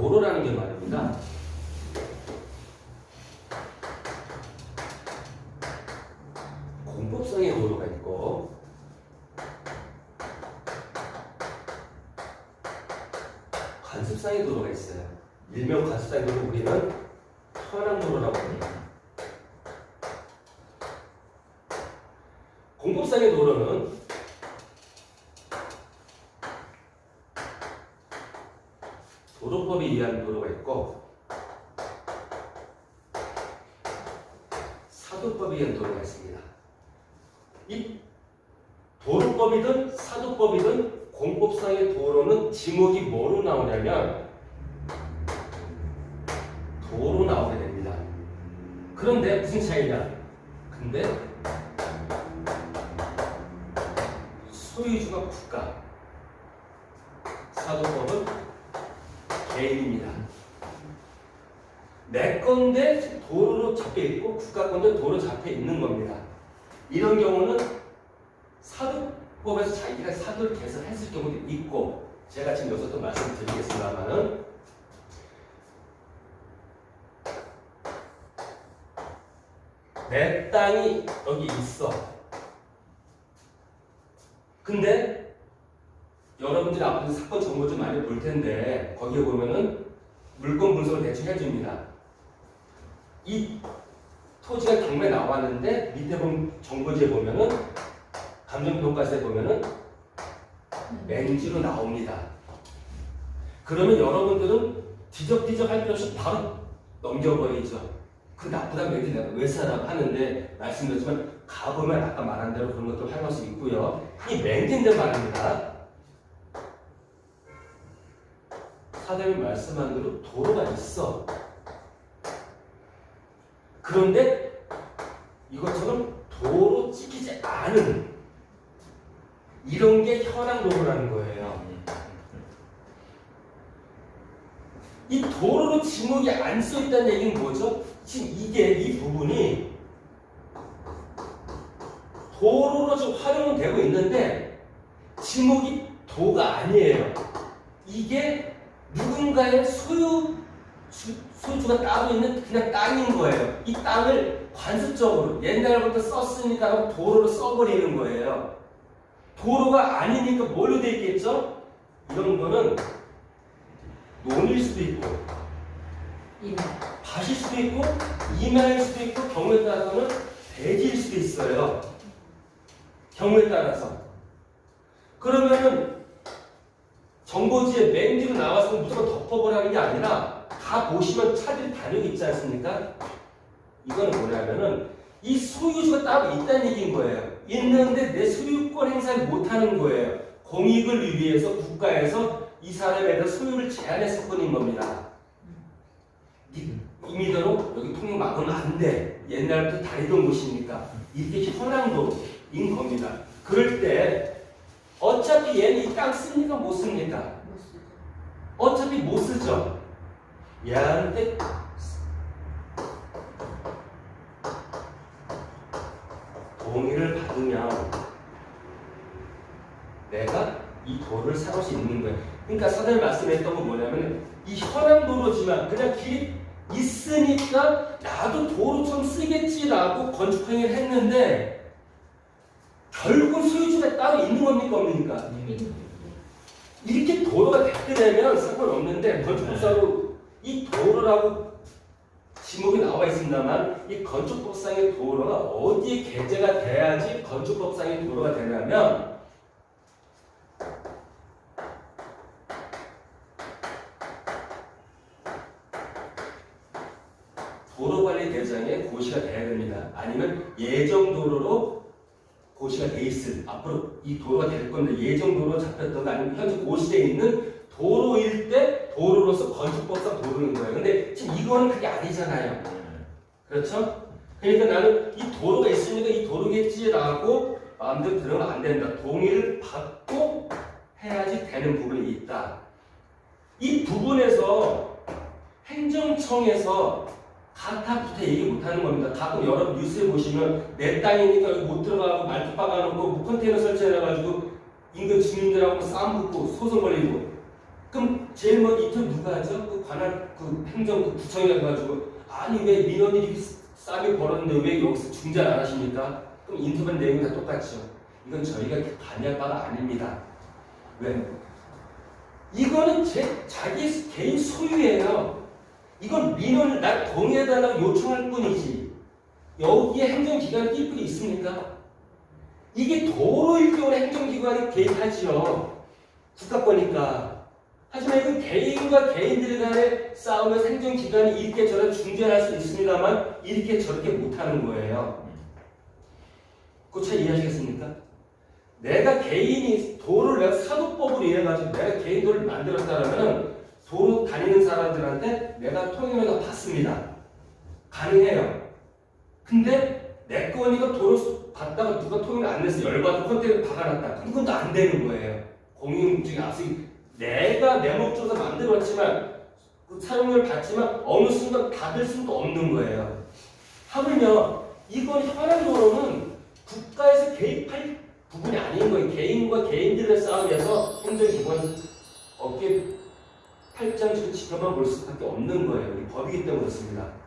도로라는 게 말입니다. 공법상의 도로가 있고 관습상의 도로가 있어요. 일명 관습상의 도로 우리는 현황도로라고 합니다. 공법상의 도로는 도로법에 의한 도로가 있고 사도법에 의한 도로가 있습니다. 이 도로법이든 사도법이든 공법상의 도로는 지목이 뭐로 나오냐면 도로 나오게 됩니다. 그런데 무슨 차이냐? 근데 소유주가 국가, 사도법은 개인입니다. 내 건데 도로로 잡혀 있고 국가 건데 도로 잡혀 있는 겁니다. 이런 경우는 사도법에서 자기가 사도를 개설했을 경우도 있고 제가 지금 여기서 또 말씀드리겠습니다만은 내 땅이 여기 있어. 근데 여러분들이 앞으로 사건 정보 좀 많이 볼 텐데 거기에 보면은 물건 분석을 대충 해줍니다. 이 토지가 경매 나왔는데 밑에 보면 정보지에 보면은 감정평가서에 보면은 맨지로 나옵니다. 그러면 여러분들은 뒤적뒤적 할 필요 없이 바로 넘겨버리죠. 그 나쁘다 맨지 내가 왜 사라고 하는데 말씀드렸지만 가보면 아까 말한 대로 그런 것도 활용할 수 있고요. 이 맨지인데 말입니다. 사장님 말씀한 대로 도로가 있어. 그런데 이것처럼 도로 찍히지 않은 이런 게 현황 도로라는 거예요. 이 도로로 지목이 안 써 있다는 얘기는 뭐죠? 지금 이게 이 부분이 도로로 지금 활용은 되고 있는데 지목이 도가 아니에요. 이게 누군가의 소유 주, 소유주가 따로 있는 그냥 땅인 거예요. 이 땅을 관습적으로 옛날부터 썼으니까 도로로 써버리는 거예요. 도로가 아니니까 뭘로 돼 있겠죠? 이런 거는 논일 수도 있고 밭일 수도 있고 이마일 수도 있고 경우에 따라서는 대지일 수도 있어요. 경우에 따라서 그러면은 정보지에 맨지로 나와서 무조건 덮어버리는 게 아니라 다 보시면 차들이 단역이 있지 않습니까? 이거는 뭐냐면은 이 소유주가 따로 있다는 얘기인 거예요. 있는데 내 소유권 행사를 못하는 거예요. 공익을 위해서 국가에서 이 사람에 대한 소유를 제한했을 뿐인 겁니다. 이- 임의대로 여기 통행 막으면 안 돼. 옛날부터 다니던 곳이니까 이게 현황도인 겁니다. 그럴 때 어차피 얘는 이 땅 씁니까 못 씁니까? 어차피 못 쓰죠. 얘한테 동의를 받으면 내가 이 도를 사갈 수 있는 거예요. 그러니까 사장님 말씀했던 건 뭐냐면 이 현황 도로지만 그냥 길이 있으니까 나도 도로처럼 쓰겠지라고 건축 행위를 했는데 결국 소유주가 따로 있는 겁니까 없습니까? 이렇게 도로가 됐게 되면 상관없는데 건축법상으로 이 도로라고 지목이 나와 있습니다만 이 건축법상의 도로가 어디에 게재가 돼야지 건축법상의 도로가 되냐면 도로관리 대장에 고시가 돼야 됩니다. 아니면 예정 도로로 고시가 돼 있을 앞으로 이 도로가 될 건데 예정 도로 잡혔던가 아니면 현재 고시되어 있는 도로일 때 도로로서 건축법상 도로인 거예요. 근데 지금 이거는 그게 아니잖아요. 그렇죠? 그러니까 나는 이 도로가 있으니까 이 도로겠지라고 마음대로 들으면 안 된다. 동의를 받고 해야지 되는 부분이 있다. 이 부분에서 행정청에서 가타부터 얘기 못하는 겁니다. 가끔 여러분 뉴스에 보시면 내 땅이니까 여기 못 들어가고 말뚝 박아놓고 뭐 컨테이너 설치해놔가지고 인근 주민들하고 싸움 붙고 소송 걸리고 그럼 제일 먼저 인터뷰 누가 하죠? 그 관할 그 행정 그 구청에 가가지고 아니 왜 민원이 싸게 벌었는데 왜 여기서 중재를 안 하십니까? 그럼 인터뷰 내용이 다 똑같죠. 이건 저희가 관여할 바가 아닙니다. 왜? 이거는 제 자기 개인 소유예요. 이건 민원을 나 동의해달라고 요청할 뿐이지. 여기에 행정기관이 낄 뿐이 있습니까? 이게 도로일 경우는 행정기관이 개입하지요. 국가권이니까. 하지만 이건 개인과 개인들 간의 싸움에서 행정기관이 이렇게 저렇게 중재할 수 있습니다만 이렇게 저렇게 못하는 거예요. 그거 잘 이해하시겠습니까? 내가 개인이 도로를 내가 사도법으로 이해가지고 내가 개인 도로를 만들었다면 도로 다니는 사람들한테 내가 통행료가 받습니다. 가능해요. 근데 내 거니까 도로 받다가 누가 통행을 안 냈어 열받아 컨테이너 박아놨다. 그건 또 안 되는 거예요. 공인중에 앞서 내가 내 목적으로 만들었지만 그 사용료를 받지만 어느 순간 받을 수도 없는 거예요. 하물며 이건 현행 도로는 국가에서 개입할 부분이 아닌 거예요. 개인과 개인들의 싸움에서 행정기관 어깨 팔짱 지금 지켜만 볼 수밖에 없는 거예요. 이 법이기 때문에 그렇습니다.